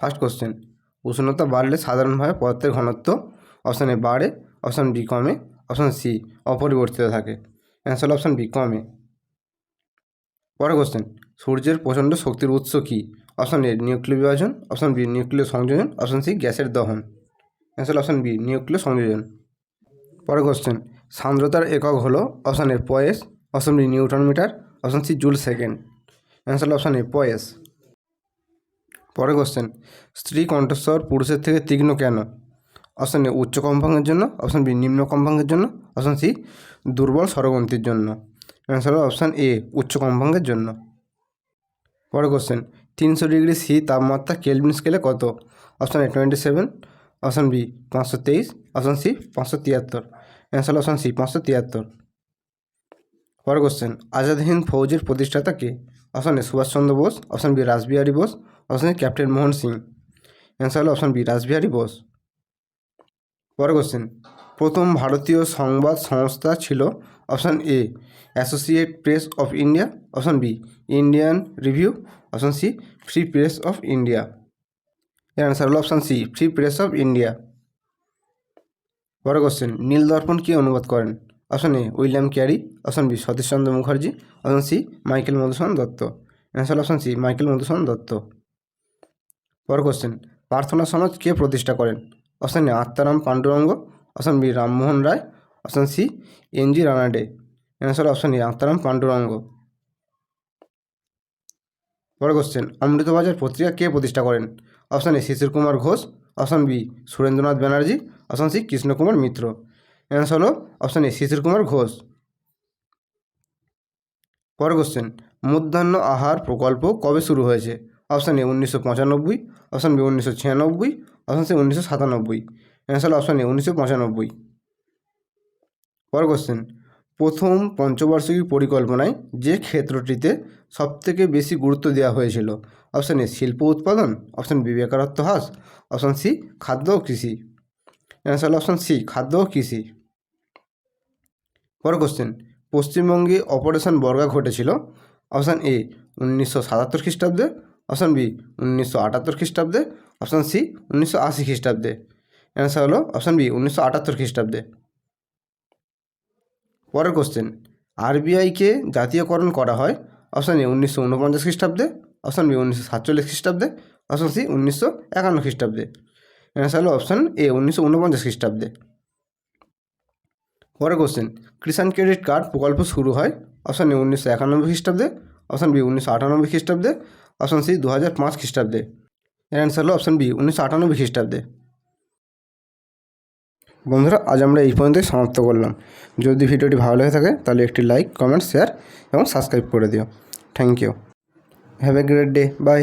First question উষ্ণতা বাড়লে সাধারণভাবে পদার্থের ঘনত্ব অপশান এ বাড়ে অপশান বি কমে অপশান সি অপরিবর্তিত থাকে। অ্যান্সার অপশান বি কমে। পরের কোশ্চেন সূর্যের প্রচণ্ড শক্তির উৎস কী? অপশান এ নিউক্লিয় বিভাজন অপশান বি নিউক্লিয় সংযোজন অপশান সি গ্যাসের দহন। অ্যান্সার অপশান বি নিউক্লিয় সংযোজন। পরের কোশ্চেন সান্দ্রতার একক হলো option A poise option B newton metre option C joule second. Answer option A poise. পরের কোশ্চেন স্ত্রী কণ্ঠস্বর পুরুষের থেকে তীক্ষ্ণ কেন? অপশান এ উচ্চ কম্পাঙ্কের জন্য। অপশান বি নিম্ন কম্পাঙ্কের জন্য। অপশান সি দুর্বল স্বরগ্রন্থির জন্য। অ্যান্সার হলো অপশান এ উচ্চ কম্পাঙ্কের জন্য। পরে কোশ্চেন তিনশো ডিগ্রি সি তাপমাত্রা কেলভিন স্কেলে কত? Option A twenty seven option B পাঁচশো তেইশ। অপশান সি পাঁচশো তিয়াত্তর। অ্যান্সার অপশান সি পাঁচশো তিয়াত্তর। পরের কোশ্চেন আজাদ হিন্দ ফৌজের প্রতিষ্ঠাতা কে? Option A Subhash Chandra Bose option B Rash Behari Bose option captain Mohan Singh answer হলো অপশান বি রাসবিহারী বোস পরের কোশ্চেন প্রথম ভারতীয় সংবাদ সংস্থা ছিল option A associate press of India option B Indian review option C free press of India এর answer হলো option C free press of India পরের কোশ্চেন নীল দর্পণ কে অনুবাদ করেন? Option A William Carey, option B Satish Chandra Mukherjee, option C Michael Madhusudan Dutt. Answer option C Michael Madhusudan Dutt. পরের question Prarthana Samaj কে প্রতিষ্ঠা করেন? Option A Atmaram Pandurang, option B Rammohan Roy, option C N G Ranade. Answer option A Atmaram Pandurang. পরের question Amrita Bazar Patrika কে প্রতিষ্ঠা করেন? Option A Sisir Kumar Ghosh, option B Surendranath Banerjee, option C Krishna Kumar Mitra. Answer হলো option A Sisir Kumar Ghosh পরের question মধ্যাহ্ন আহার প্রকল্প কবে শুরু হয়েছে? অপশান এ উনিশশো পঁচানব্বই। অপশান বি উনিশশো ছিয়ানব্বই। অপশান সি উনিশশো সাতানব্বই। অ্যান্সার অপশান এ উনিশশো পঁচানব্বই। পরের কোশ্চেন প্রথম পঞ্চবার্ষিকী পরিকল্পনায় যে ক্ষেত্রটিতে সবথেকে বেশি গুরুত্ব দেওয়া হয়েছিল? অপশান এ শিল্প উৎপাদন। অপশান বি বেকারত্ব হ্রাস। অপশান সি খাদ্য ও কৃষি। অ্যান্সার হলো অপশান সি, খাদ্য ও কৃষি। পরের কোশ্চেন পশ্চিমবঙ্গে অপারেশন বর্গা ঘটেছিল। অপশান এ উনিশশো সাতাত্তর খ্রিস্টাব্দে। অপশান বি উনিশশো আটাত্তর খ্রিস্টাব্দে। অপশান সি উনিশশো আশি খ্রিস্টাব্দে। অ্যান্সার হলো অপশান বি উনিশশো আটাত্তর খ্রিস্টাব্দে। পরের কোশ্চেন আরবিআইকে জাতীয়করণ করা হয়। অপশান এ উনিশশো উনপঞ্চাশ খ্রিস্টাব্দে। অপশান বি উনিশশো সাতচল্লিশ খ্রিস্টাব্দে। অপশান সি উনিশশো একান্ন খ্রিস্টাব্দে। অ্যান্সার হলো অপশান এ উনিশশো উনপঞ্চাশ খ্রিস্টাব্দে। পরের কোশ্চেন কিষাণ ক্রেডিট কার্ড প্রকল্প শুরু হয় অপশান এ উনিশশো একানব্বই খ্রিস্টাব্দে অপশান বি উনিশশো আটানব্বই খ্রিস্টাব্দে অপশান সি দু হাজার পাঁচ খ্রিস্টাব্দে। এর অ্যান্সার হলো অপশান বি উনিশশো আটানব্বই খ্রিস্টাব্দে। বন্ধুরা, আজ আমরা এই পর্যন্তই সমাপ্ত করলাম। যদি ভিডিওটি ভালো লেগে থাকে, তাহলে একটি লাইক কমেন্ট শেয়ার এবং সাবস্ক্রাইব করে দিও। Thank you have a great day bye